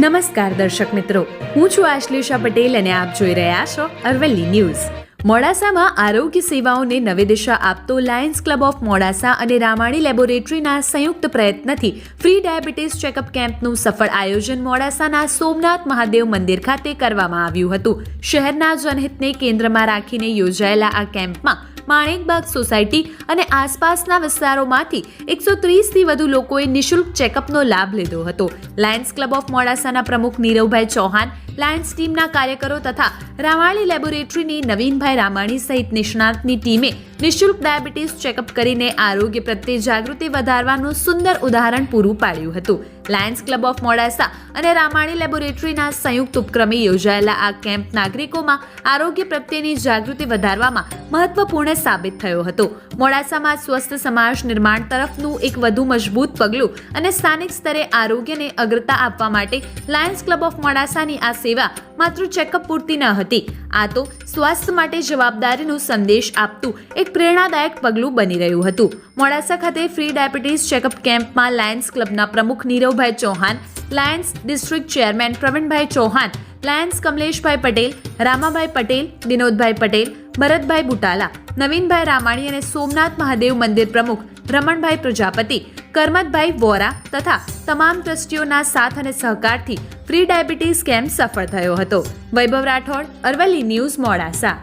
નમસ્કાર દર્શક મિત્રો. હું છું આશ્લેષા પટેલ અને આપ જોઈ રહ્યા છો અરવલ્લી ન્યૂઝ. મોડાસામાં આરોગ્ય સેવાઓને નવી દિશા આપતો લાયન્સ ક્લબ ઓફ મોડાસા અને રામાણી લેબોરેટરીના સંયુક્ત પ્રયત્નથી ફ્રી ડાયાબિટીસ ચેકઅપ કેમ્પનું સફળ આયોજન મોડાસાના સોમનાથ મહાદેવ મંદિર ખાતે કરવામાં આવ્યું હતું. શહેરના જનહિતને કેન્દ્રમાં રાખીને યોજાયેલા આ કેમ્પમાં માણેકબાગ સોસાયટી અને આસપાસના વિસ્તારોમાંથી એકસો ત્રીસથી વધુ લોકોએ નિઃશુલ્ક ચેકઅપનો લાભ લીધો હતો. લાયન્સ ક્લબ ઓફ મોડાસાના પ્રમુખ નીરવભાઈ ચૌહાણ, લાયન્સ ટીમના કાર્યકરો તથા રામાળી લેબોરેટરીની નવીનભાઈ રામાણી સહિત નિષ્ણાતની ટીમે નિઃશુલ્ક ડાયાબિટીસ ચેકઅપ કરીને આરોગ્ય પ્રત્યે જાગૃતિ વધારવાનું સુંદર ઉદાહરણ પૂરું પાડ્યું હતું. લાયન્સ ક્લબ ઓફ મોડાસા અને રામાણી લેબોરેટરીના સંયુક્ત ઉપક્રમે યોજાયેલા આ કેમ્પ નાગરિકોમાં આરોગ્ય પ્રત્યેની જાગૃતિ વધારવામાં મહત્વપૂર્ણ સાબિત થયો હતો. મોડાસામાં સ્વસ્થ સમાજ નિર્માણ તરફનું એક વધુ મજબૂત પગલું અને સ્થાનિક સ્તરે આરોગ્યને અગ્રતા આપવા માટે લાયન્સ ક્લબ ઓફ મોડાસાની આ સેવા માત્ર ચેકઅપ પૂરતી ન હતી. આ તો સ્વાસ્થ્ય માટે જવાબદારીનો સંદેશ આપતું એક પ્રેરણાદાયક પગલું બની રહ્યું હતું. મોડાસા ખાતે ફ્રી ડાયાબિટીસ ચેકઅપ કેમ્પમાં લાયન્સ ક્લબના પ્રમુખ Niravbhai Chauhan, Lions district chairman Pravinbhai Chauhan, Lions Kamleshbhai Patel, Ramabhai Patel, Vinodbhai Patel, Bharatbhai Butala, Navinbhai Ramani અને સોમનાથ મહાદેવ મંદિર પ્રમુખ, રમણભાઈ પ્રજાપતિ, કરમતભાઈ વોરા તથા તમામ ટ્રસ્ટીઓના સાથ અને સહકારથી ફ્રી ડાયાબિટીસ કેમ્પ સફળ થયો હતો. વૈભવ રાઠોડ, અરવલ્લી ન્યૂઝ, મોડાસા.